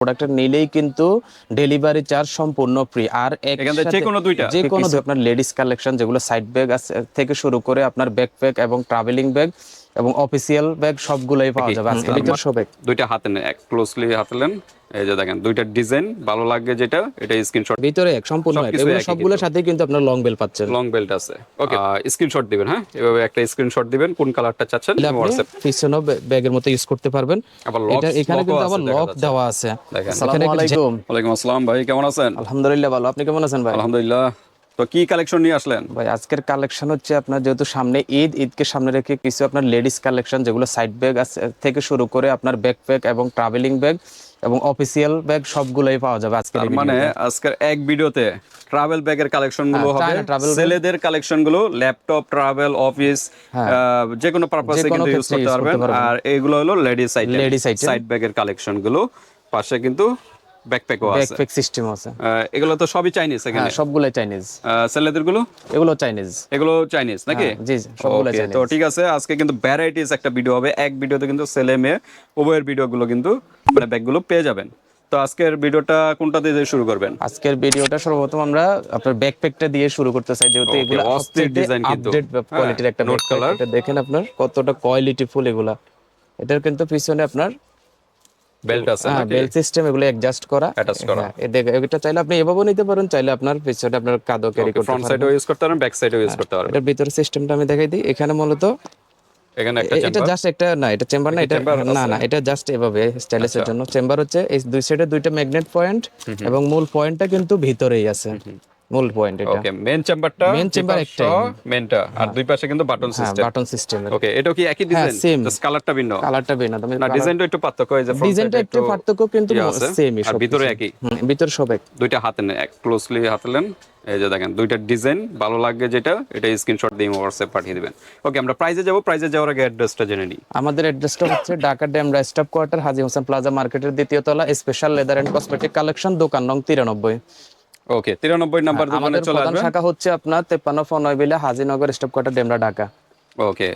প্রোডাক্টটা নিলেই কিন্তু ডেলিভারি চার্জ সম্পূর্ণ ফ্রি আর যে কোনো দুইটা? যে কোনো আপনার লেডিস কালেকশন যেগুলো সাইড ব্যাগ থেকে শুরু করে আপনার ব্যাকপ্যাক এবং ট্রাভেলিং ব্যাগ এবং অফিসিয়াল ব্যাগ সবগুলোই পাওয়া যাবে। আজকে লিটার সব ব্যাগ দুইটা হাতে নেন এক ক্লোজলি হাতে নেন এই যে দেখেন দুইটা ডিজাইন ভালো লাগে যেটা এটা স্ক্রিনশট ভিতরে এক সম্পূর্ণ এক। এগুলো সবগুলোর সাথে কিন্তু আপনার লং বেল পাচ্ছেন। লং বেল্ট আছে। ওকে স্ক্রিনশট দিবেন হ্যাঁ? এভাবে একটা স্ক্রিনশট দিবেন কোন কালারটা চাচ্ছেন হোয়াটসঅ্যাপ পিছনেও ব্যাগের মতো ইউজ করতে পারবেন। আবার লক এটা এখানে কিন্তু আবার লক দেওয়া আছে। দেখেন। এখানে আলাইকুম। ওয়ালাইকুম আসসালাম ভাই কেমন আছেন? আলহামদুলিল্লাহ ভালো। আপনি কেমন আছেন ভাই? আলহামদুলিল্লাহ। তো কি কালেকশন নিয়ে আসলেন? ভাই আজকের কালেকশন হচ্ছে আপনার যেহেতু সামনে ঈদ ঈদকে সামনে রেখে কিছু আপনার লেডিস কালেকশন যেগুলো সাইড ব্যাগ থেকে শুরু করে আপনার ব্যাকপ্যাক এবং ট্রাভেলিং ব্যাগ এবং অফিসিয়াল ব্যাগ সবগুলোই পাওয়া যাবে আজকে তার মানে আজকের এক ভিডিওতে ট্রাভেল ব্যাগের কালেকশনগুলো হ্যাঁ, হবে। ছেলেদের কালেকশনগুলো ল্যাপটপ ট্রাভেল অফিস যে কোনো পারপাসে কিন্তু ইউজ করতে পারবেন। আর এগুলো হলো লেডিস Ladies item। সাইড ব্যাগের কালেকশনগুলো। পাশে কিন্তু ব্যাকপ্যাকও আছে। ব্যাকপ্যাক সিস্টেম আছে। এগুলো তো সবই চাইনিজ এখানে? হ্যাঁ সবগুলোই চাইনিজ ছেলেদেরগুলো এগুলো চাইনিজ এগুলো চাইনিজ নাকি? হ্যাঁ, জি, জি, Chinese। তো ঠিক আছে আজকে কিন্তু ভ্যারাইটিস একটা ভিডিও হবে। এক ভিডিওতে কিন্তু ছেলে মেয়ে উভয়ের ভিডিওগুলো কিন্তু মানে ব্যাগগুলো পেয়ে যাবেন। তো আজকের ভিডিওটা কোনটা দিয়ে শুরু করবেন? আজকের ভিডিওটা সর্বপ্রথম আমরা আপনার ব্যাকপ্যাকটা দিয়ে শুরু করতে চাই যেহেতু এগুলো অস্থির design কিন্তু। আপডেট হ্যাঁ, কোয়ালিটির একটা note backpack। color। এটা দেখেন আপনার কতটা কোয়ালিটি ফুল এগুলা। এটার কিন্তু পিছনে আপনার বেল্ট আছে হ্যাঁ নাকি? বেল সিস্টেম এগুলো অ্যাডজাস্ট করা। করা। হ্যাঁ, এটা চাইলে আপনি এভাবেও নিতে পারেন চাইলে আপনার পিছনে আপনার ক্যারি করতে ফ্রন্ট পারেন সাইডেও ইউজ করতে পারবেন ব্যাক সাইডেও ইউজ করতে এটার ভিতরে সিস্টেমটা আমি দেখাই দিই। এখানে মূলত এখানে একটা এ- এটা জাস্ট একটা না এটা চেম্বার না এটা না আচ্ছা। না এটা জাস্ট এভাবে স্টাইলিশের জন্য। চেম্বার হচ্ছে এই দুই সাইডে দুইটা ম্যাগনেট পয়েন্ট এবং মূল পয়েন্টটা কিন্তু ভিতরেই আছে। মূল পয়েন্ট এটা। ওকে মেন চেম্বারটা একটাই। মেনটা আর দুই পাশে কিন্তু বাটন হ্যাঁ সিস্টেম বাটন সিস্টেম ওকে এটা কি একই হ্যাঁ, ডিজাইন। জাস্ট কালারটা ভিন্ন। কালারটা বের না তুমি না ডিজাইনটা একটু পার্থক্য ডিজাইনটা একটু পার্থক্য কিন্তু ইয়ে আছে। সেমই আর ভিতরে একই। ভিতরে সব এক দুইটা হাতে নেন ক্লোজলি হাতে নেন। এই যে দেখেন দুইটা ডিজাইন ভালো লাগে যেটা এটা স্ক্রিনশট দিয়ে হোয়াটসঅ্যাপ পাঠিয়ে দিবেন। ওকে আমরা প্রাইজে যাব। প্রাইজে যাওয়ার আগে অ্যাড্রেসটা জেনে নিই। আমাদের অ্যাড্রেসটা হচ্ছে Dhaka dam staff quarter Haji Hossain plaza মার্কেটের দ্বিতীয় তলা special leather and cosmetic collection দোকান নং তিরানব্বই। ওকে তিরানব্বই নম্বর দোকানে চলে আসবেন। আমাদের প্রধান শাখা হচ্ছে আপনার তেপ্পান্ন ফনয়বিলা Hajinagar staff quarter Demra Dhaka. Okay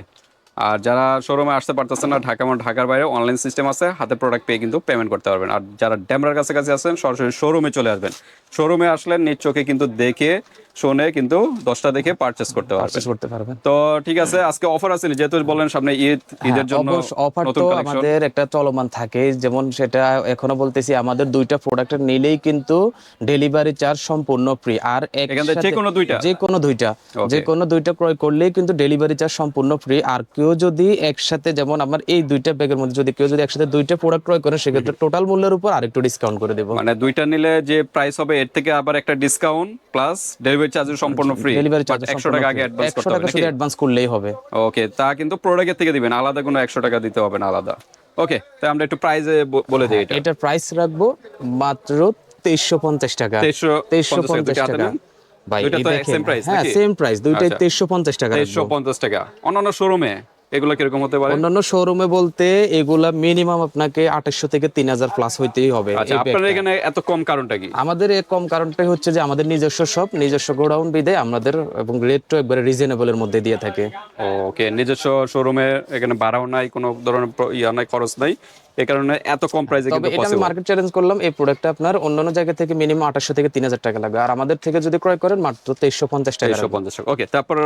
আর যারা শোরুমে আসতে পারতেছেন না ঢাকা এবং ঢাকার বাইরে অনলাইন সিস্টেম আছে হাতে প্রোডাক্ট পেয়ে কিন্তু পেমেন্ট করতে পারবেন। আর যারা ড্যামরার কাছে কাছে আছেন সরাসরি শোরুমে চলে আসবেন। শোরুমে আসলে নিজ চোখে কিন্তু দেখে শুনে কিন্তু দশটা দেখে পারচেস করতে পারবেন। করতে পারবেন। তো ঠিক আছে আজকে অফার আছে যেহেতু বললেন সামনে ঈদ ঈদের জন্য অফার তো আমাদের একটা চলমান থাকে যেমন সেটা এখনও বলতেছি আমাদের দুইটা প্রোডাক্ট নিলেই কিন্তু ডেলিভারি চার্জ সম্পূর্ণ ফ্রি আর যে কোনো দুইটা? যে কোনো দুইটা. যে কোনো দুইটা ক্রয় করলেই কিন্তু ডেলিভারি চার্জ সম্পূর্ণ ফ্রি আর কেউ যদি একসাথে যেমন আমার এই দুইটা ব্যাগের মধ্যে যদি কেউ যদি একসাথে দুইটা প্রোডাক্ট ক্রয় করে সেক্ষেত্রে টোটাল মূল্যের উপর আরেকটু ডিসকাউন্ট করে দেবো। মানে দুইটা নিলে যে প্রাইস হবে এর থেকে আবার একটা ডিসকাউন্ট প্লাস ডেলিভারি চার্জ সম্পূর্ণ ফ্রি ডেলিভারি চার্জ একশো টাকা আগে অ্যাডভান্স করতে হবে টাকা শুধু অ্যাডভান্স করলেই হবে। ওকে তা কিন্তু প্রোডাক্টের থেকে দিবেন আলাদা কোনো একশো টাকা দিতে হবে না আলাদা। ওকে তাই আমরা একটু প্রাইস বলে দিই এটা। এটার প্রাইস রাখব মাত্র তেইশশো পঞ্চাশ টাকা। তেইশশো তেইশশো পঞ্চাশ পঞ্চাশ টাকা। টাকা ভাই এই তো same price হ্যাঁ সেম প্রাইস দুইটাই আচ্ছা। তেইশশো পঞ্চাশ টাকা তেইশশো পঞ্চাশ টাকা। অন্যান্য শোরুমে এগুলো কীরকম হতে পারে? অন্যান্য শোরুমে বলতে এগুলা মিনিমাম আপনাকে আঠাশশো থেকে তিন হাজার প্লাস হইতেই হবে। আচ্ছা এই আপনার এখানে এত কম কারণটা কি? আমাদের এর কম কারণটাই হচ্ছে যে আমাদের নিজস্ব সব নিজস্ব গোডাউন বিদে আমাদের এবং রেটও একবারে রিজনেবলের মধ্যে দিয়ে থাকে। ওকে নিজস্ব শোরুমে এখানে ভাড়াও নাই কোনো ধরনের ইয়া নাই খরচ নাই। এই কারণে এত কম প্রাইসে কিন্তু এটা আমি মার্কেট চ্যালেঞ্জ করলাম এই প্রোডাক্টটা আপনার অন্যান্য জায়গা থেকে মিনিমাম আঠাশশো থেকে তিন হাজার টাকা লাগবে। আর আমাদের থেকে যদি ক্রয় করেন মাত্র তেইশশো পঞ্চাশ টাকা তেইশশো লাগবে। পঞ্চাশ ওকে তারপর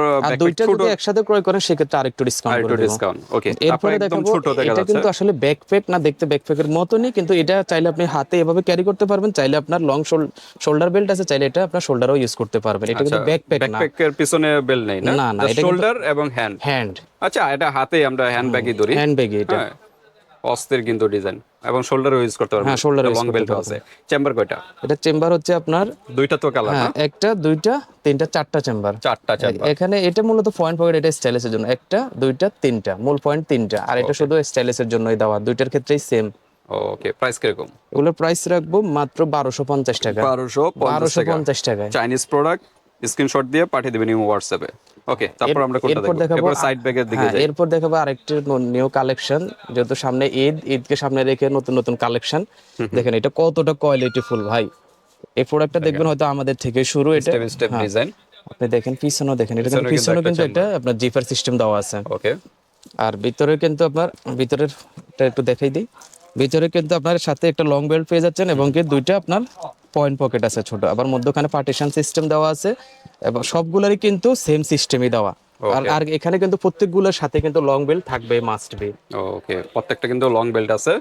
দুইটা যদি একসাথে ক্রয় করেন সেক্ষেত্রে আরেকটু ডিসকাউন্ট আরেকটু ডিসকাউন্ট ওকে এরপরে একদম ছোট দেখা এটা কিন্তু আসলে ব্যাকপ্যাক না দেখতে ব্যাকপ্যাকের মতনই কিন্তু এটা চাইলে আপনি হাতে এভাবে ক্যারি করতে পারবেন চাইলে আপনার লং শোল্ডার বেল্ট আছে চাইলে এটা আপনার শোল্ডারও ইউজ করতে পারবেন। এটা কিন্তু ব্যাকপ্যাক না। ব্যাকপ্যাকের পিছনে বেল নেই না? না, শোল্ডার এবং হ্যান্ড হ্যান্ড আচ্ছা এটা হাতে আমরা হ্যান্ড ব্যাগই ধরি। হ্যান্ড ব্যাগ এটা। হ্যাঁ। অস্থির কিন্তু ডিজাইন এবং শোল্ডারও ইউজ করতে পারবেন। হ্যাঁ, use লং বেল্ট আছে। চেম্বার কয়টা? এটা চেম্বার হচ্ছে আপনার দুইটা তো কালার হ্যাঁ একটা দুইটা তিনটা চারটা চেম্বার চারটা চেম্বার এখানে এটা মূলত পয়েন্ট পকেট এটা স্টাইলিশের জন্য। একটা দুইটা তিনটা মূল পয়েন্ট তিনটা। আর এটা শুধু স্টাইলিশের জন্যই দেওয়া। দুইটার ক্ষেত্রেই সেম ওকে প্রাইস কীরকম? এগুলোর প্রাইস রাখব মাত্র বারোশো পঞ্চাশ টাকা। বারোশো বারোশো পঞ্চাশ টাকায়। চাইনিজ প্রোডাক্ট স্ক্রিনশট দিয়ে পাঠিয়ে দিবেন হোয়াটসঅ্যাপে ওকে তারপর আমরা কোনটা দেখব? এরপর সাইড ব্যাগের দিকে হ্যাঁ, যাই। এরপর দেখাবো আরেকটি নিউ কালেকশন যেহেতু সামনে ঈদ ঈদকে সামনে রেখে নতুন নতুন কালেকশন দেখেন এটা কতটা কোয়ালিটি ফুল ভাই। এই প্রোডাক্টটা দেখবেন হয়তো আমাদের থেকে শুরু এটা। স্টেপ স্টেপ ডিজাইন আপনি দেখেন পিছনেও দেখেন এটা কিন্তু পিছনেও কিন্তু একটা আপনার জিপার সিস্টেম দেওয়া আছে। ওকে আর ভিতরে কিন্তু আপনার ভিতরের একটু দেখাই দিই। ভিতরে কিন্তু আপনার সাথে একটা লং বেল্ট পেয়ে যাচ্ছেন এবং কি দুইটা আপনার পয়েন্ট পকেট আছে ছোট। আবার মধ্যখানে পার্টিশন সিস্টেম দেওয়া আছে। এবং সবগুলোরই কিন্তু সেম সিস্টেমই দেওয়া। আর আর এখানে কিন্তু প্রত্যেকগুলোর সাথে কিন্তু লং বেল্ট থাকবে মাস্ট বি ওকে প্রত্যেকটা কিন্তু লং বেল্ট আছে।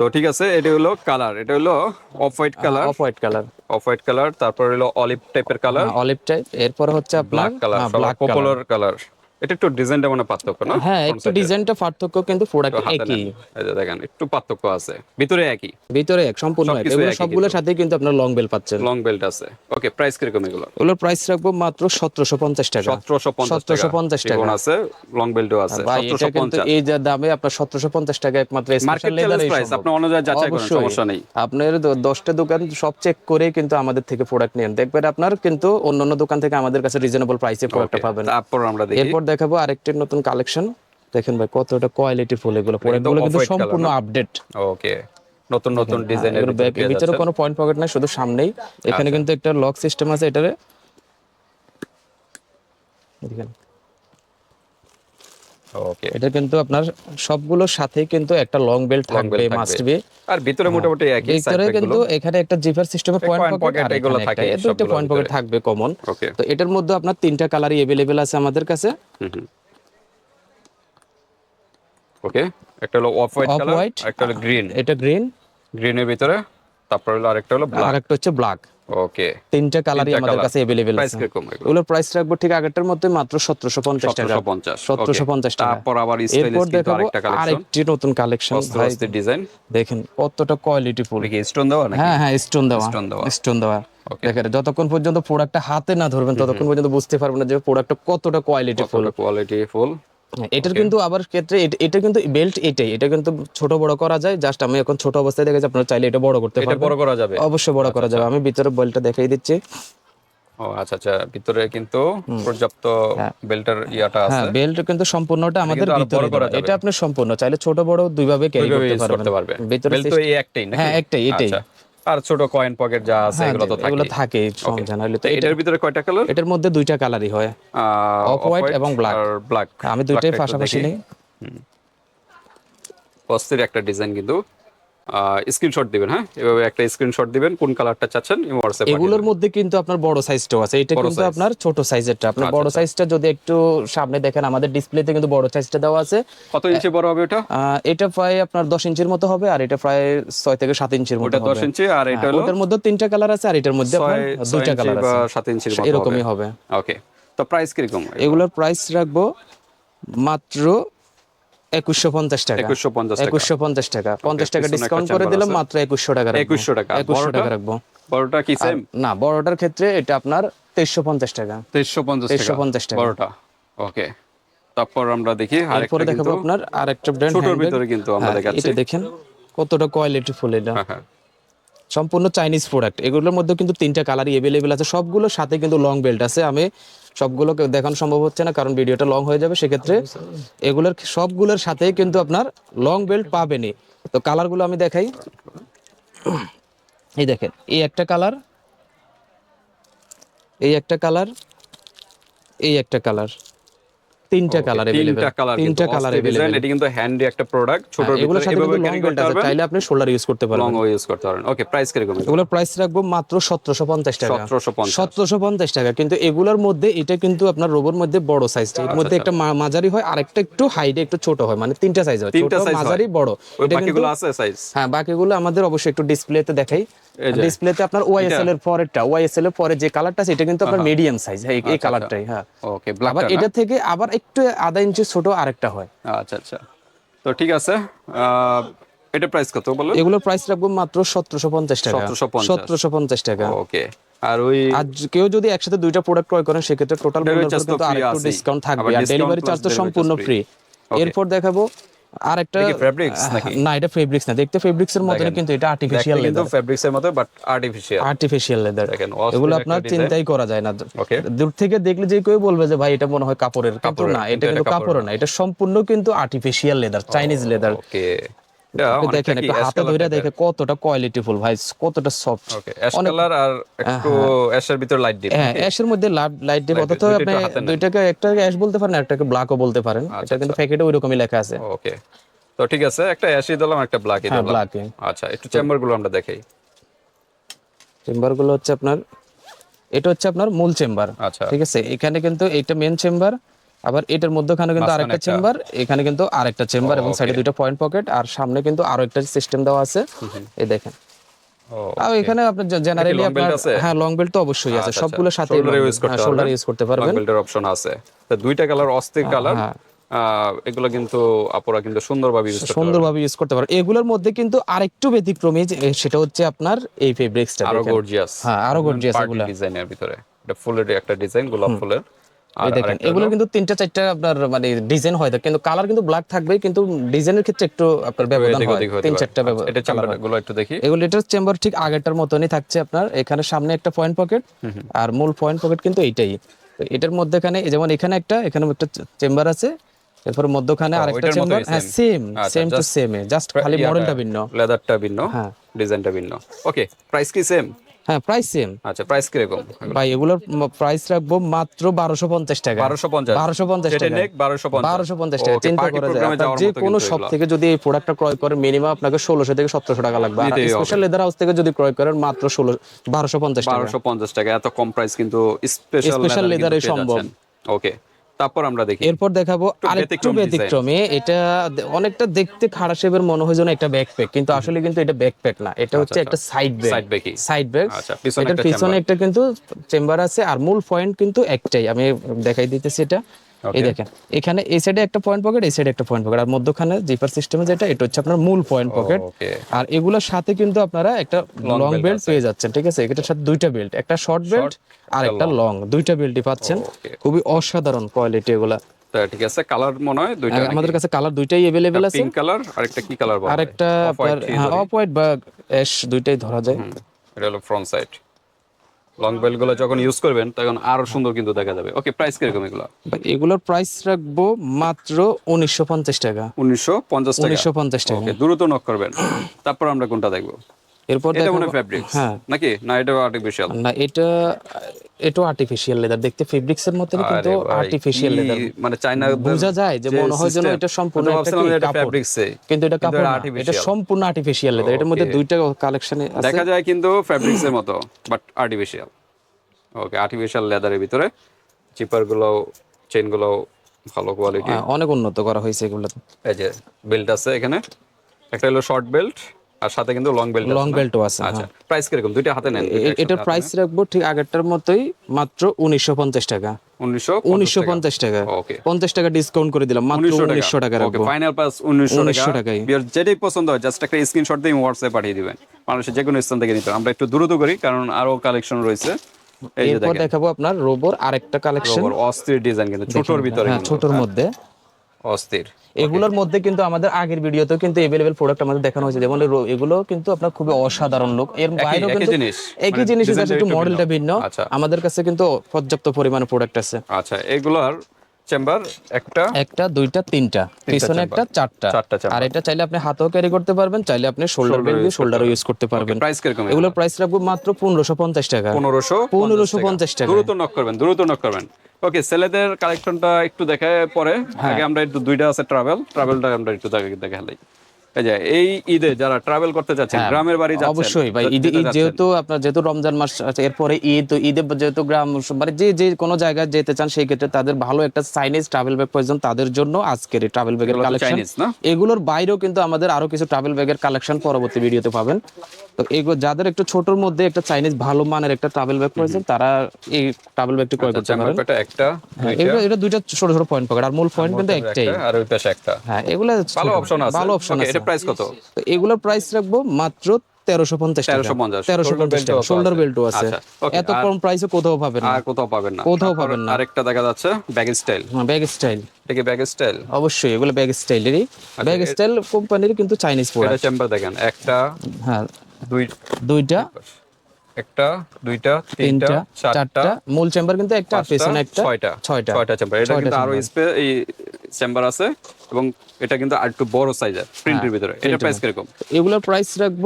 তো ঠিক আছে এটা হলো কালার এটা হলো off white colour off white colour off white colour তারপর হলো অলিভ টাইপের কালার অলিভ টাইপ এরপরে হচ্ছে আপনার black colour black colour popular colour এটা একটু ডিজাইনটা মানে পার্থক্য না? হ্যাঁ একটু ডিজাইনটা পার্থক্য কিন্তু প্রোডাক্ট একই। দেখেন একটু পার্থক্য আছে। ভিতরে একই? ভিতরে এক সম্পূর্ণ এক। সবগুলোর সাথে কিন্তু আপনার লং বেল পাচ্ছেন। লং বেল্ট আছে। ওকে প্রাইস কীরকম এগুলো? ওগুলোর প্রাইস রাখব মাত্র সতেরোশো পঞ্চাশ টাকা। সতেরোশো পঞ্চাশ সতেরোশো পঞ্চাশ টাকা। টাকা আছে লং বেল্টও আছে। ভাই সতেরোশো এটা কিন্তু পঞ্চাশ। এই যে দামে আপনার সতেরোশো পঞ্চাশ টাকা একমাত্র স্পেশাল লেদার প্রাইস আপনি অন্য জায়গায় যাচাই করেন। সমস্যা নেই। আপনার দ- দশটা দোকান সব চেক করে কিন্তু আমাদের থেকে প্রোডাক্ট নেন। দেখবেন আপনার কিন্তু অন্যান্য দোকান থেকে আমাদের কাছে রিজনেবল প্রাইসে প্রোডাক্টটা পাবেন। তারপর আমরা দেখি। এরপর দেখাবো আরেকটি নতুন কালেকশন দেখেন ভাই কতটা কোয়ালিটি ফুল এগুলো প্রোডাক্টগুলো কিন্তু সম্পূর্ণ আপডেট ওকে নতুন নতুন ডিজাইনের ব্যাগ ভিতরে কোনো পয়েন্ট পকেট নাই শুধু সামনেই। এখানে আচ্ছা। কিন্তু একটা লক সিস্টেম আছে এটারে। দেখেন ওকে এটা কিন্তু আপনার সবগুলোর সাথে কিন্তু একটা লং বেল্ট থাকবে থাকবে। মাস্ট বি আর ভিতরে মোটামুটি একই সাইড ভিতরে কিন্তু এখানে একটা জিপার সিস্টেমের পয়েন্ট point পকেট pocket আর এগুলো এগুলো থাকে থাকে দুটো সবগুলোর পয়েন্ট পকেট ভিতরে। থাকবে কমন ওকে তো এটার মধ্যে আপনার তিনটা কালারই अवेलेबल আছে আমাদের কাছে ওকে একটা হলো অফ হোয়াইট কালার Off-white, একটা হলো গ্রিন এটা গ্রিন গ্রিনের ভিতরে তারপর হলো আরেকটা হলো আর ব্ল্যাক একটা হচ্ছে ব্ল্যাক ওকে তিনটা কালারই তিনটা আমাদের colour। কাছে अवेलेबल প্রাইস আছে কিরকম এগুলো এগুলোর প্রাইস রাখবো ঠিক আগেরটার মধ্যে মাত্র 1750 টাকা 1750 1750 টাকা তারপর আবার স্টাইলিশ এরপর কিন্তু দেখাবো আরেকটা কালেকশন আরেকটি নতুন কালেকশন অস্ত্র ভাই অস্ত্রের ডিজাইন দেখেন কতটা কোয়ালিটি ফুল কি স্টোন দেওয়া নাকি হ্যাঁ হ্যাঁ স্টোন দেওয়া Stone দেওয়া। স্টোন দেওয়া Okay. দেখেন যতক্ষণ পর্যন্ত প্রোডাক্টটা হাতে না ধরবেন ততক্ষণ পর্যন্ত বুঝতে পারবেন না যে প্রোডাক্টটা কতটা কোয়ালিটি ফুল কোয়ালিটি ফুল এটার কিন্তু আবার ক্ষেত্রে এটা- কিন্তু বেল্ট এটাই এটা কিন্তু ছোট বড় করা যায় জাস্ট আমি এখন ছোট অবস্থায় দেখেছি আপনারা চাইলে এটা বড় করতে পারবেন। বড় করা যাবে। অবশ্যই বড় করা যাবে আমি ভিতরে বেল্টটা দেখাই দিচ্ছি। ও আচ্ছা আচ্ছা ভিতরে কিন্তু পর্যাপ্ত বেল্টের ইয়াটা আছে। হ্যাঁ বেল্ট কিন্তু সম্পূর্ণটা আমাদের ভিতরে। এটা আপনি সম্পূর্ণ চাইলে ছোট বড় দুইভাবে ক্যারি করতে পারবেন। ভিতরে বেল্ট তো এই একটাই হ্যাঁ, একটাই, এটাই। আর ছোট কয়েন পকেট যা আছে এগুলো তো এগুলো থাকে জেনারেলি তো এটার ভিতরে কয়টা কালার এটার মধ্যে দুইটা কালারই হয়। অফ হোয়াইট এবং ব্ল্যাক আর ব্ল্যাক আমি দুইটাই পাশাপাশি নেই। অস্থির একটা ডিজাইন কিন্তু। স্ক্রিনশট দিবেন হ্যাঁ? এভাবে একটা স্ক্রিনশট দিবেন কোন কালারটা চাচ্ছেন হোয়াটসঅ্যাপ এগুলোর মধ্যে কিন্তু আপনার বড় সাইজটাও আছে। এটা কিন্তু আপনার ছোট সাইজেরটা আপনার আচ্ছা, বড় সাইজটা যদি একটু সামনে দেখেন আমাদের ডিসপ্লেতে কিন্তু বড় সাইজটা দেওয়া আছে। কত ইঞ্চি বড় হবে ওটা? এটা প্রায় আপনার দশ ইঞ্চির মতো হবে আর এটা প্রায় ছয় থেকে সাত ইঞ্চির মতো হবে। 10 ইঞ্চি আর এটা হ্যাঁ, হলো ওটার মধ্যে তিনটা কালার আছে আর এটার মধ্যে আপনার দুইটা কালার আছে। 7 ইঞ্চির মতো এরকমই হবে। ওকে তো প্রাইস কীরকম? এগুলোর প্রাইস রাখব মাত্র একুশশো পঞ্চাশ টাকা। 2150 টাকা। একুশশো পঞ্চাশ টাকা। পঞ্চাশ টাকা ডিসকাউন্ট করে দিলাম মাত্র একুশশো টাকা। 2100 টাকা। একুশশো টাকা রাখব। বড়টা কি সেম না বড়টার ক্ষেত্রে এটা আপনার তেইশশো পঞ্চাশ টাকা। 2350 টাকা। 2350 টাকা। বড়টা। ওকে তারপর আমরা দেখি আরেকটা দেখাবো আপনার আরেকটা ব্র্যান্ড ছোটর ভিতরে কিন্তু আমরা দেখাচ্ছি। এটা দেখেন কতটা কোয়ালিটি ফুল এটা। হ্যাঁ হ্যাঁ। সম্পূর্ণ চাইনিজ প্রোডাক্ট এগুলোর মধ্যে কিন্তু তিনটা কালারই অ্যাভেলেবেল আছে। সবগুলোর সাথে কিন্তু লং বেল্ট আছে। আমি সবগুলোকে দেখানো সম্ভব হচ্ছে না, কারণ ভিডিওটা লং হয়ে যাবে, সেক্ষেত্রে এগুলোর সবগুলোর সাথেই কিন্তু আপনার লং বেল্ট পাবেনি তো কালারগুলো আমি দেখাই। এই দেখেন, এই একটা কালার এই একটা কালার এই একটা কালার তিনটা কালার তিনটা কালার তিনটা কালার অ্যাভেলেবেল এটা কিন্তু হ্যান্ডি একটা প্রোডাক্ট ছোট এগুলোর সাথে এভাবে কিন্তু লং ক্যারি বেল্ট করতে আছে পারবেন? চাইলে আপনি শোল্ডার ইউজ করতে পারবেন। লং ইউজ করতে পারেন ওকে প্রাইস কীরকম এটা? এগুলোর প্রাইস রাখব মাত্র সতেরোশো পঞ্চাশ টাকা। 1750 সতেরোশো পঞ্চাশ টাকা। কিন্তু এগুলোর মধ্যে এটা কিন্তু আপনার রোবর মধ্যে বড় সাইজটা এর মধ্যে একটা মা- মাঝারি হয় আর একটা একটু হাইটে একটু ছোট হয় মানে তিনটা সাইজ হয়। ছোট হয়। মাঝারি বড়। এটা কিন্তু বাকিগুলো আছে সাইজ হ্যাঁ বাকিগুলো আমাদের অবশ্যই একটু ডিসপ্লেতে দেখাই। ডিসপ্লেতে আপনার ওয়াইএসএল এর পরেরটা ওয়াইএসএল এর পরে যে কালারটা আছে এটা কিন্তু আপনার মিডিয়াম সাইজ এই আচ্ছা, কালারটাই হ্যাঁ। ওকে ব্ল্যাক আবার এটা থেকে আবার একটু আধা ইঞ্চি ছোট আরেকটা হয়। আচ্ছা আচ্ছা। তো ঠিক আছে। এটা প্রাইস কত বলো এগুলো প্রাইস রাখব মাত্র সতেরোশো পঞ্চাশ টাকা। 1750 সতেরোশো পঞ্চাশ টাকা। ওকে। আর ওই আর কেউ যদি একসাথে দুইটা প্রোডাক্ট ক্রয় করেন সেক্ষেত্রে টোটাল মূল্যের কিন্তু আরেকটু ডিসকাউন্ট থাকবে। আর ডেলিভারি চার্জ তো সম্পূর্ণ ফ্রি এরপর দেখাবো আরেকটা একটা নাকি? না এটা ফেব্রিক্স না। দেখতে ফেব্রিক্স এর মতনই কিন্তু এটা আর্টিফিশিয়াল লেদার ফেব্রিক্স এর মতো বাট আর্টিফিশিয়াল আর্টিফিশিয়াল লেদার এগুলো আপনার চিন্তাই করা যায় না। দূর থেকে দেখলে যে কেউ বলবে যে ভাই এটা মনে হয় কাপড়ের। কাপড় না এটা কিন্তু কাপড়ের না এটা সম্পূর্ণ কিন্তু artificial leather Chinese leather okay এটা আপনি অনেকটা দেখেন কি হাতে ধরে দেখে কতটা কোয়ালিটি ভাই কতটা সফট অ্যাশ কালার আর একটু অ্যাশের ভিতর লাইট দিন হ্যাঁ অ্যাশের মধ্যে লাইট ডিপ অথচ আপনি দুইটা হাতে নেন। দুইটাকে একটাকে অ্যাশ বলতে পারেন একটাকে ব্ল্যাকও বলতে পারেন। এটা কিন্তু প্যাকেটে ওই লেখা আছে। ওকে তো ঠিক আছে একটা দিলাম একটা ব্ল্যাকই হ্যাঁ দিলাম। আচ্ছা একটু চেম্বারগুলো আমরা দেখাই। চেম্বারগুলো হচ্ছে আপনার এটা হচ্ছে আপনার মূল চেম্বার আচ্ছা। ঠিক আছে এখানে কিন্তু এটা মেন চেম্বার আবার এটার মধ্যখানে কিন্তু আরেকটা। চেম্বার এখানে কিন্তু আরেকটা চেম্বার এবং সাইডে দুইটা পয়েন্ট পকেট আর সামনে কিন্তু আরও একটা সিস্টেম দেওয়া আছে। এই দেখেন। আর এখানে আপনার জেনারেলি আপনার হ্যাঁ লং বেল্ট তো অবশ্যই আছে। আচ্ছা, সাথে use করতে শোল্ডার পারবেন। ইউজ করতে পারবেন। বেল্টের অপশন আছে। তো দুইটা কালার অস্থির কালার হ্যাঁ। এগুলো কিন্তু আপুরা কিন্তু সুন্দরভাবে ইউজ করতে সুন্দরভাবে ইউজ করতে পারবেন। এগুলোর মধ্যে কিন্তু আরেকটু ব্যতিক্রমী সেটা হচ্ছে আপনার এই ফেব্রিক্সটা আরও গর্জিয়াস হ্যাঁ, আরও gorgeous এগুলা। ডিজাইনের ভিতরে। এটা ফুলের একটা ডিজাইন গোলাপ ফুলের। দেখেন এগুলো কিন্তু তিনটা চারটা আপনার মানে ডিজাইন হয়। কিন্তু কালার কিন্তু ব্ল্যাক থাকবে কিন্তু ডিজাইনের ক্ষেত্রে একটু আপনার ব্যবধান হয়। তিন চারটা আচ্ছা, এটা চেম্বারগুলো একটু দেখি। এগুলো এটার চেম্বার ঠিক আগেরটার মতনই থাকছে আপনার। এখানে সামনে একটা পয়েন্ট পকেট আর মূল পয়েন্ট পকেট কিন্তু এইটাই। তো এটার মধ্যখানে যেমন এখানে একটা এখানে একটা চেম্বার আছে। এরপর মধ্যখানে আরেকটা চেম্বার হ্যাঁ same same to same just খালি মডেলটা ভিন্ন। লেদারটা ভিন্ন হ্যাঁ। ডিজাইনটা ভিন্ন। ওকে প্রাইস কি সেম হ্যাঁ প্রাইস সেম আচ্ছা প্রাইস কীরকম? ভাই এগুলোর প্রাইস রাখব মাত্র বারোশো পঞ্চাশ টাকা। বারোশো পঞ্চাশ। বারোশো পঞ্চাশ টাকা। বারোশো পঞ্চাশ। টাকা। চিন্তা করা যায়। যে কোনো শপ থেকে যদি এই প্রোডাক্টটা ক্রয় করেন মিনিমাম আপনাকে ষোলোশো থেকে সতেরোশো টাকা লাগবে। হবে। স্পেশাল লেদার হাউস থেকে যদি ক্রয় করেন মাত্র ষোলো বারোশো পঞ্চাশ টাকা। বারোশো পঞ্চাশ টাকা। এত কম প্রাইস কিন্তু স্পেশাল leather সম্ভব। ওকে তারপর আমরা দেখি। এরপর দেখাবো আরেকটু ব্যতিক্রম এটা অনেকটা দেখতে খারাপের শেপের মনে হয় যেন একটা ব্যাকপ্যাক কিন্তু আসলে কিন্তু এটা ব্যাকপ্যাক না। এটা হচ্ছে একটা সাইড ব্যাগ সাইড ব্যাগ আচ্ছা, পিছনে এটার পিছনে একটা কিন্তু চেম্বার আছে আর মূল পয়েন্ট কিন্তু একটাই। আমি দেখাই দিতেছি এটা। এই দেখেন এখানে এই সাইডে একটা পয়েন্ট পকেট এই সাইডে একটা পয়েন্ট পকেট আর মধ্যখানে জিপার সিস্টেমে যেটা এটা হচ্ছে আপনার মূল পয়েন্ট পকেট ওকে আর এগুলোর সাথে কিন্তু আপনারা একটা লং belt বেল্ট পেয়ে যাচ্ছেন ঠিক আছে এটার সাথে দুইটা বেল্ট একটা শর্ট বেল্ট আর একটা লং দুইটা বেল্টই পাচ্ছেন Okay. খুবই অসাধারণ কোয়ালিটি এগুলা তা ঠিক আছে কালার মনে হয় দুইটা আর আমাদের কাছে কালার দুইটাই अवेलेबल আছে পিঙ্ক কালার আর একটা কি কালার বলে আর একটা আপনার হ্যাঁ অফ হোয়াইট বা অ্যাশ দুইটাই ধরা যায় এটা হলো ফ্রন্ট সাইড লং বেলগুলো যখন ইউজ করবেন তখন আরও সুন্দর কিন্তু দেখা যাবে। ওকে প্রাইস কীরকম এগুলো? এগুলোর প্রাইস রাখব মাত্র উনিশশো পঞ্চাশ টাকা। উনিশশো পঞ্চাশ টাকা। উনিশশো পঞ্চাশ টাকা। দ্রুত নক করবেন। তারপর আমরা কোনটা দেখব? এরপর এটা মনে হ্যাঁ। নাকি? না এটা আর্টিফিশিয়াল না এটা এটা আর্টিফিশিয়াল লেদার দেখতে ফেব্রিক্স এর মতো কিন্তু আর্টিফিশিয়াল লেদার মানে চাইনা বোঝা যায় যে মনে হয় যেন এটা সম্পূর্ণ একটা ফেব্রিক্স কিন্তু এটা কাপড় এটা সম্পূর্ণ আর্টিফিশিয়াল লেদার এটার মধ্যে দুইটা কালেকশনে আছে। দেখা যায় কিন্তু ফেব্রিক্স এর মতো বাট আর্টিফিশিয়াল ওকে আর্টিফিশিয়াল লেদারের ভিতরে চিপারগুলো চেনগুলো ভালো কোয়ালিটি হ্যাঁ, অনেক উন্নত করা হয়েছে এগুলো। এই যে বেল্ট আছে এখানে। একটা হলো শর্ট বেল্ট আর সাথে কিন্তু লং বেল্ট লং বেল্টও আছে হ্যাঁ। আচ্ছা প্রাইস কীরকম? দুইটা হাতে নেন এটার প্রাইস রাখব ঠিক আগেরটার মতোই মাত্র উনিশশো পঞ্চাশ টাকা। উনিশশো উনিশশো পঞ্চাশ টাকা। ওকে পঞ্চাশ টাকা ডিসকাউন্ট করে দিলাম মাত্র উনিশশো টাকা। ওকে রাখব। ফাইনাল প্রাইস 1900 টাকা। বিয়ার যেটাই পছন্দ হয় জাস্ট একটা স্ক্রিনশট দিয়ে হোয়াটসঅ্যাপে পাঠিয়ে দিবেন। মানুষের যে কোনো স্থান থেকে নিতে। আমরা একটু দ্রুত করি কারণ আরও কালেকশন রয়েছে। এরপর দেখাবো আপনার রোবর আরেকটা কালেকশন রোবর অস্থির ডিজাইন কিন্তু ছোটর ভিতরে হ্যাঁ ছোটর মধ্যে। অস্থির এগুলোর মধ্যে কিন্তু আমাদের আগের ভিডিওতেও কিন্তু এভেলেবেল প্রোডাক্ট আমাদের দেখানো হয়েছে যেমন এগুলো কিন্তু আপনার খুবই অসাধারণ লোক এর বাইরেও একই কিন্তু জিনিস? একই মানে জিনিস একটু মডেলটা ভিন্ন। ভিন্ন আচ্ছা। আমাদের কাছে কিন্তু পর্যাপ্ত পরিমাণে প্রোডাক্ট আছে আচ্ছা এগুলোর চেম্বার একটা? একটা দুইটা তিনটা। পিছনে একটা চারটা। আর এটা চাইলে আপনি হাতেও ক্যারি করতে পারবেন চাইলে আপনি শোল্ডার বেল্ট দিয়ে শোল্ডারও ইউজ করতে পারবেন। প্রাইস কীরকম এগুলো প্রাইস রাখব মাত্র পনেরোশো পঞ্চাশ টাকা। পনেরোশো পনেরোশো পঞ্চাশ টাকা। দ্রুত নক করবেন দ্রুত নক করবেন। ওকে ছেলেদের কালেকশনটা একটু দেখে পরে। হ্যাঁ। আগে আমরা একটু দুইটা আছে ট্রাভেল ট্রাভেলটা আমরা একটু দেখে দেখালাই এই যে এই ঈদে যারা ট্রাভেল করতে চাচ্ছেন গ্রামের বাড়ি যাচ্ছেন হ্যাঁ, অবশ্যই ভাই ঈদ ঈদ যেহেতু আপনার যেহেতু রমজান মাস এরপরে ঈদ তো ঈদে যেহেতু গ্রাম মানে যে যে কোনো জায়গায় যেতে চান সেই ক্ষেত্রে তাদের ভালো একটা চাইনিজ ট্রাভেল ব্যাগ প্রয়োজন তাদের জন্য আজকের এই ট্রাভেল ব্যাগের কালেকশন এগুলোর বাইরেও কিন্তু আমাদের আরও কিছু ট্রাভেল ব্যাগের কালেকশন পরবর্তী ভিডিওতে পাবেন। তো এগুলো যাদের একটু ছোটর মধ্যে একটা চাইনিজ ভালো মানের একটা ট্রাভেল ব্যাগ প্রয়োজন তারা এই ট্রাভেল ব্যাগটি ক্রয় করতে পারেন। একটা হ্যাঁ, এগুলো এটা দুইটা ছোট ছোট পয়েন্ট পকেট আর মূল পয়েন্ট কিন্তু একটাই। আর ওই পাশে একটা। হ্যাঁ এগুলো ভালো অপশন আছে। ভালো অপশন আছে। এটা প্রাইস কত? এগুলোর প্রাইস রাখব মাত্র তেরোশো পঞ্চাশ টাকা। 1350 তেরোশো পঞ্চাশ টাকা। শোল্ডার। বেল্টও আছে। আচ্ছা, এত কম প্রাইসে কোথাও পাবেন না। কোথাও পাবেন না। কোথাও পাবেন না। আরেকটা দেখা যাচ্ছে ব্যাগ স্টাইল ব্যাগ স্টাইল এটা ব্যাগ স্টাইল অবশ্যই এগুলো ব্যাগ স্টাইলেরই ব্যাগ স্টাইল কোম্পানির কিন্তু চাইনিজ প্রোডাক্ট চেম্বার দেখেন একটা হ্যাঁ দুই দুইটা একটা দুইটা তিনটা চারটা মূল চেম্বার কিন্তু একটা পেছনে একটা ছয়টা ছয়টা ছয়টা চেম্বার এটা কিন্তু আরও। এই চেম্বার আছে এবং এটা কিন্তু আর একটু বড় সাইজের প্রিন্টের ভিতরে। এটা প্রাইস কীরকম? এগুলোর প্রাইস রাখব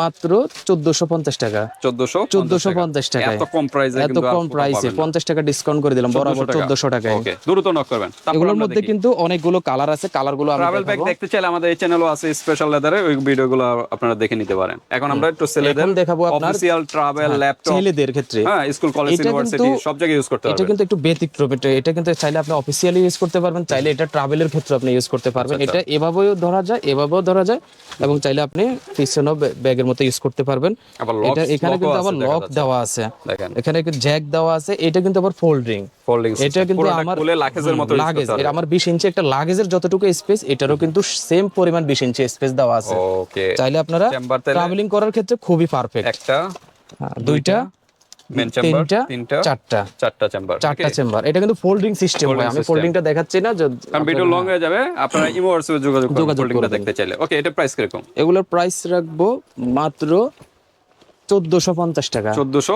মাত্র চোদ্দশো পঞ্চাশ টাকা। চোদ্দশো চোদ্দশো পঞ্চাশ টাকায় এত কম প্রাইসে এত কম প্রাইসে পঞ্চাশ টাকা ডিসকাউন্ট করে দিলাম বরাবর চোদ্দশো টাকায়। দ্রুত নক করবেন। এগুলোর মধ্যে কিন্তু অনেকগুলো কালার আছে কালারগুলো ট্রাভেল ব্যাগ দেখতে চাইলে আমাদের এই চ্যানেলও আছে স্পেশাল লেদারে ওই ভিডিওগুলো আপনারা দেখে নিতে পারেন। এখন আমরা একটু ছেলেদের দেখাবো অফিসিয়াল ট্রাভেল ল্যাপটপ ছেলেদের ক্ষেত্রে। হ্যাঁ স্কুল কলেজ ইউনিভার্সিটি সব জায়গায় ইউজ করতে এটা কিন্তু একটু ব্যতিক্রম। এটা এটা কিন্তু চাইলে আপনি অফিসিয়ালি ইউজ করতে পারবেন চাইলে এটা ট্রাভেলের ক্ষেত্রে আপনি ইউজ করতে পারবেন। আচ্ছা, এটা এভাবেও ধরা যায় এভাবেও ধরা যায় এবং চাইলে আপনি পিছনেও ব্যাগের মতো ইউজ করতে পারবেন। এটা এখানে কিন্তু আবার লক দেওয়া আছে। এখানে জ্যাক দেওয়া আছে এটা কিন্তু আবার ফোল্ডিং ফোল্ডিং এটা কিন্তু আমার লাগেজের মতো লাগেজ এটা আমার বিশ ইঞ্চি একটা লাগেজের যতটুকু স্পেস এটারও কিন্তু সেম পরিমাণ বিশ ইঞ্চি স্পেস দেওয়া আছে। ওকে চাইলে আপনারা ট্রাভেলিং করার ক্ষেত্রে খুবই পারফেক্ট একটা দুইটা মেন চেম্বার তিনটা তিনটা চারটা। চারটা চেম্বার চারটা চেম্বার এটা কিন্তু ফোল্ডিং সিস্টেম হয় আমি ফোল্ডিংটা দেখাচ্ছি না কারণ ভিডিও লং হয়ে যাবে আপনারা ইমো হোয়াটসঅ্যাপে যোগাযোগ করুন ফোল্ডিংটা দেখতে চাইলে। ওকে এটা প্রাইস কীরকম? এগুলোর প্রাইস রাখব মাত্র চোদ্দশো পঞ্চাশ টাকা। চোদ্দশো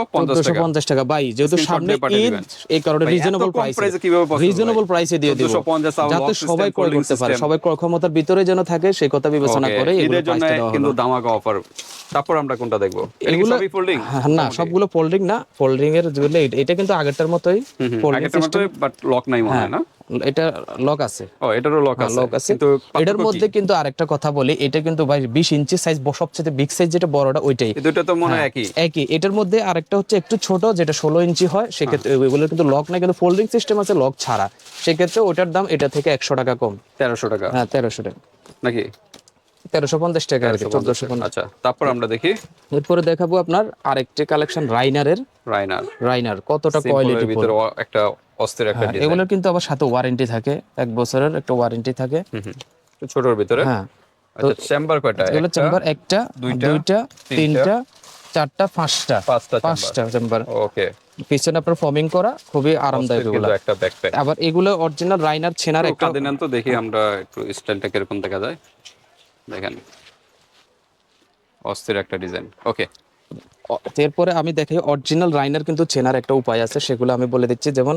পঞ্চাশ টাকা। ভাই যেহেতু সামনে ঈদ এই কারণে রিজনেবল প্রাইস রিজনেবল প্রাইসে দিয়ে দিব। যাতে সবাই ক্রয় করতে পারে সবাই ক্রয় ক্ষমতার ভিতরে যেন থাকে সেই কথা বিবেচনা করে এগুলো জন্য কিন্তু ধামাকা অফার তারপর আমরা কোনটা দেখব? এগুলো ফোল্ডিং হ্যাঁ, না সবগুলো ফোল্ডিং না ফোল্ডিং এর যেগুলো এটা- এটা কিন্তু আগেরটার মতোই ফোল্ডিং বাট লক নাই মনে হয়। না? এটা লক আছে। ও এটারও লক আছে। লক আছে। কিন্তু এটার মধ্যে? কিন্তু আরেকটা কথা বলি এটা কিন্তু ভাই বিশ ইঞ্চি সাইজ সবচেয়ে বিগ সাইজ যেটা বড়টা ওইটাই। দুটো তো মনে হ্যাঁ। একই। একই। এটার মধ্যে আরেকটা হচ্ছে একটু ছোট যেটা ষোলো ইঞ্চি হয় সেক্ষেত্রে ওইগুলো কিন্তু লক নাই কিন্তু ফোল্ডিং সিস্টেম আছে লক ছাড়া। সেক্ষেত্রে ওটার দাম এটা থেকে একশো টাকা কম। তেরোশো টাকা। হ্যাঁ তেরোশো টাকা। নাকি? তেরোশো পঞ্চাশ টাকা আর কি চোদ্দশো আচ্ছা তারপর আমরা দেখি। এরপরে দেখাবো আপনার আরেকটি কালেকশন রাইনারের রাইনার রাইনার কতটা কোয়ালিটি ভিতরে একটা অস্থির একটা এগুলোর কিন্তু আবার সাথে ওয়ারেন্টি থাকে এক বছরের একটা ওয়ারেন্টি থাকে। ছোটর ভিতরে। হ্যাঁ আচ্ছা চেম্বার কয়টা? এগুলো চেম্বার একটা দুইটা, তিনটা চারটা পাঁচটা। পাঁচটা চেম্বার পাঁচটা চেম্বার ওকে পিছনে আপনার ফর্মিং করা খুবই আরামদায়ক এগুলো। একটা ব্যাকপ্যাক আবার এগুলো অরিজিনাল রাইনার ছেনার একটা তো দেখি আমরা একটু স্টাইলটা কীরকম দেখা যায়। দেখেন। অস্থির একটা ডিজাইন ওকে এরপরে আমি দেখাই অরিজিনাল রাইনার কিন্তু চেনার একটা উপায় আছে সেগুলো আমি বলে দিচ্ছি। যেমন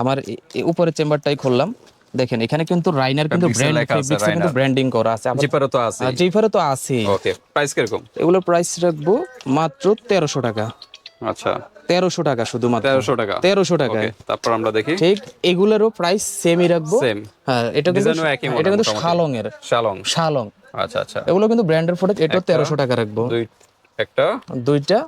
আমার উপরে চেম্বারটাই খুললাম। দেখেন এখানে কিন্তু রাইনার কিন্তু ব্র্যান্ড ফেব্রিক্স কিন্তু ব্র্যান্ডিং করা আছে। জিপারও তো আছে জিফারে তো আছে ওকে প্রাইস কীরকম? এগুলোর প্রাইস রাখব মাত্র তেরোশো টাকা। আচ্ছা। তেরোশো টাকা শুধুমাত্র। তেরোশো টাকা। তেরোশো ওকে তারপর আমরা দেখি। ঠিক এগুলোরও প্রাইস সেমই রাখব। সেম হ্যাঁ এটা কিন্তু এটা কিন্তু শালং এর শালং। শালং। আচ্ছা আচ্ছা। এগুলো কিন্তু ব্র্যান্ডের প্রোডাক্ট এটাও তেরোশো টাকা রাখব। একটা। দুইটা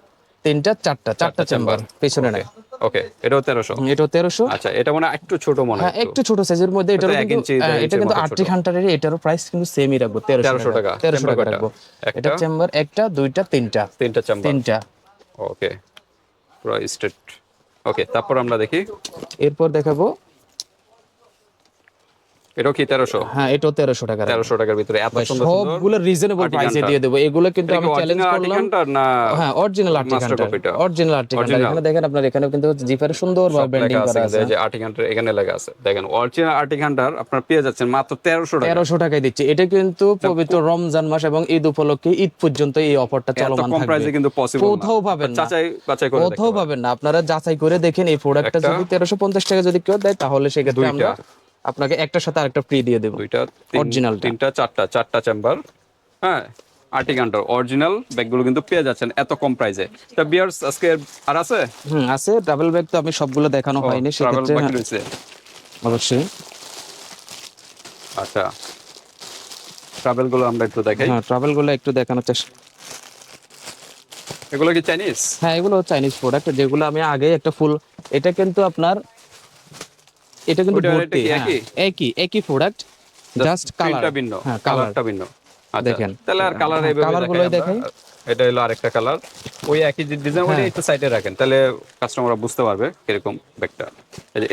তিনটা চারটা চারটা চেম্বার পেছনে নাই ওকে এটাও তেরোশো। এটাও তেরোশো। আচ্ছা এটা মনে একটু ছোট মনে হ্যাঁ হয় একটু। ছোট সাইজের মধ্যে এটারও এক কিন্তু এটা কিন্তু আটটি ঘণ্টার এটারও প্রাইস কিন্তু সেমই রাখব তেরোশো 1300 টাকা। তেরোশো টাকা রাখব। এটা চেম্বার একটা দুইটা তিনটা। তিনটা চেম্বার তিনটা। ওকে পুরো স্ট্রেট ওকে তারপর আমরা দেখি। এরপর দেখাবো এটাও কি তেরোশো? হ্যাঁ এটাও তেরোশো টাকা রাখব। তেরোশো টাকার ভিতরে এত সুন্দর সবগুলো রিজনেবল প্রাইসে দিয়ে দেবো। এগুলো কিন্তু আমি চ্যালেঞ্জ করলাম। হ্যাঁ অরিজিনাল Master অরিজিনাল আর্টিকানটা Original? এখানে দেখেন আপনার এখানেও কিন্তু জিপারে ব্যান্ডিং করা আছে। যে আর্টিকানটার এখানে লেখা আছে। দেখেন অরিজিনাল আর্টিকানটার আপনার পেয়ে যাচ্ছেন মাত্র তেরোশো টাকা। তেরোশো টাকায় দিচ্ছে। এটা কিন্তু পবিত্র রমজান মাস এবং ঈদ উপলক্ষে ঈদ পর্যন্ত এই অফারটা চলমান কম প্রাইসে কিন্তু পসিবল কোথাও পাবেন না। যাচাই বাছাই করে কোথাও পাবেন না। আপনারা যাচাই করে দেখেন এই প্রোডাক্টটা যদি তেরোশো পঞ্চাশ টাকা যদি কেউ দেয় তাহলে সেক্ষেত্রে আমরা আপনাকে একটার সাথে আরেকটা ফ্রি দিয়ে দেবো। তিন- Originalটা। তিনটা চারটা চারটা চেম্বার হ্যাঁ আর্টিকানটার অরিজিনাল ব্যাগগুলো কিন্তু পেয়ে যাচ্ছেন এত কম প্রাইসে তা বিয়ার্স আজকে আর আছে? হুম আছে। ডাবল ব্যাগ তো আমি সবগুলো দেখানো হয়নি ট্রাভেল সেক্ষেত্রে বাকি হ্যাঁ, রয়েছে। অবশ্যই। আচ্ছা। ট্রাভেলগুলো আমরা একটু দেখাই। হ্যাঁ ট্রাভেলগুলো একটু দেখানোর চেষ্টা এগুলো কি চাইনিজ হ্যাঁ এগুলো চাইনিজ প্রোডাক্ট যেগুলো আমি আগে একটা ফুল এটা কিন্তু আপনার এটা কিন্তু ভর্তি হ্যাঁ, একই? একই প্রোডাক্ট জাস্ট কালারটা ভিন্ন হ্যাঁ কালারটা ভিন্ন। আচ্ছা দেখেন। তাহলে আর কালার এইভাবে দেখাই আমরা। দেখাই। এটা হলো আরেকটা কালার ওই একই যে ডিজাইন ওটা হ্যাঁ। একটু সাইডে রাখেন তাহলে কাস্টমাররা বুঝতে পারবে কীরকম ব্যাগটা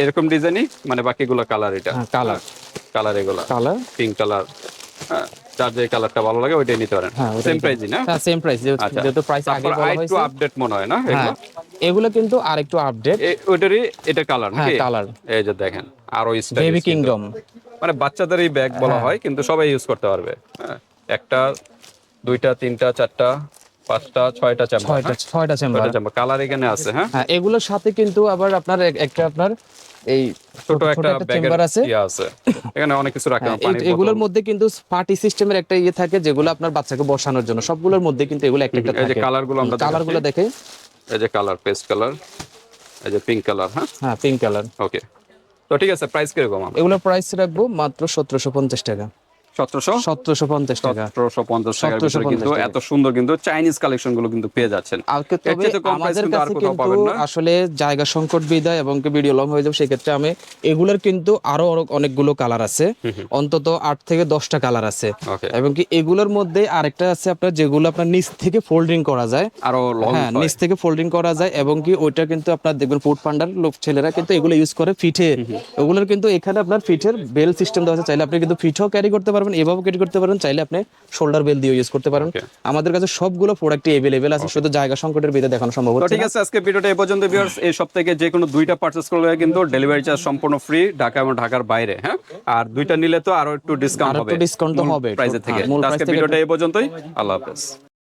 এরকম ডিজাইনই মানে বাকিগুলো কালার এটা। হ্যাঁ কালার কালার এগুলো। কালার পিঙ্ক কালার হ্যাঁ। যার যে কালারটা ভালো লাগে ওইটাই নিতে পারেন। হ্যাঁ, সেম প্রাইসই না? হ্যাঁ সেম প্রাইস আচ্ছা। যেহেতু প্রাইস আগে বলা হয়েছে। একটু আপডেট মনে হয় না হ্যাঁ এগুলো এগুলো কিন্তু আরেকটু আপডেট ওইটারই এটা কালার হ্যাঁ নাকি কালার এই যে দেখেন আরও বেবি কিংডম মানে বাচ্চাদের এই ব্যাগ বলা হয়। কিন্তু সবাই ইউজ করতে পারবে। হ্যাঁ একটা দুইটা তিনটা চারটা পাঁচটা ছয়টা চেম্বার ছয়টা ছয়টা চেম্বার চেম্বার কালার এখানে আছে হ্যাঁ? হ্যাঁ এগুলোর সাথে কিন্তু আবার আপনার একটা আপনার এই ছোট একটা চেম্বার আছে। ইয়ে আছে। এখানে অনেক কিছু রাখা হ্যাঁ, পানি এগুলোর মধ্যে কিন্তু পার্টি সিস্টেমের একটা ইয়ে থাকে যেগুলো আপনার বাচ্চাকে বসানোর জন্য। সবগুলোর মধ্যে কিন্তু এগুলো একটা একটা এই যে কালারগুলো আমরা কালারগুলো দেখে। এই যে কালার পেস্ট কালার এই যে পিঙ্ক কালার হ্যাঁ? হ্যাঁ পিঙ্ক কালার ওকে তো ঠিক আছে প্রাইস কীরকম? এগুলোর প্রাইস রাখব মাত্র সতেরোশো পঞ্চাশ টাকা। সতেরোশো? সতেরোশো পঞ্চাশ টাকা। সতেরোশো পঞ্চাশ টাকার ভিতরে কিন্তু এত সুন্দর কিন্তু চাইনিজ কালেকশনগুলো কিন্তু পেয়ে যাচ্ছেন। আর কি- এর তবে চেয়ে তো কম price আমাদের কাছে কিন্তু আসলে জায়গা সংকট বিদায় এবং ভিডিও লং হয়ে যাবে সেক্ষেত্রে আমি এগুলোর কিন্তু আরও অনেকগুলো কালার আছে। অন্তত আট থেকে দশটা কালার আছে। এবং কি এগুলোর মধ্যে আরেকটা আছে আপনার যেগুলো আপনার নিচ থেকে ফোল্ডিং করা যায়। আরও হ্যাঁ নিচ থেকে ফোল্ডিং করা যায় এবং কি ওইটা কিন্তু আপনার দেখবেন ফুড পান্ডার লোক ছেলেরা কিন্তু এগুলো ইউজ করে ফিটে। ওগুলোর কিন্তু এখানে আপনার ফিটের বেল সিস্টেম দেওয়া আছে। চাইলে আপনি কিন্তু ফিটও ক্যারি করতে পারবেন। এভাবে কেটে করতে পারেন চাইলে আপনি শোল্ডার বেল দিয়ে ইউজ করতে পারেন। আমাদের কাছে সবগুলো প্রোডাক্টই अवेलेबल আছে শুধু জায়গা সংকটের ভিতরে দেখানো সম্ভব হচ্ছে ঠিক আছে আজকে ভিডিওটা এই পর্যন্ত ভিউয়ার্স এই সব থেকে যে কোনো দুইটা পারচেজ করলে কিন্তু ডেলিভারি চার্জ সম্পূর্ণ ফ্রি ঢাকা এবং ঢাকার বাইরে হ্যাঁ? আর দুইটা নিলে তো আরও একটু ডিসকাউন্ট আরও হবে। একটু ডিসকাউন্ট তো হবে। প্রাইসের থেকে। হ্যাঁ, আজকে ভিডিওটা এই পর্যন্তই। আল্লাহ হাফেজ।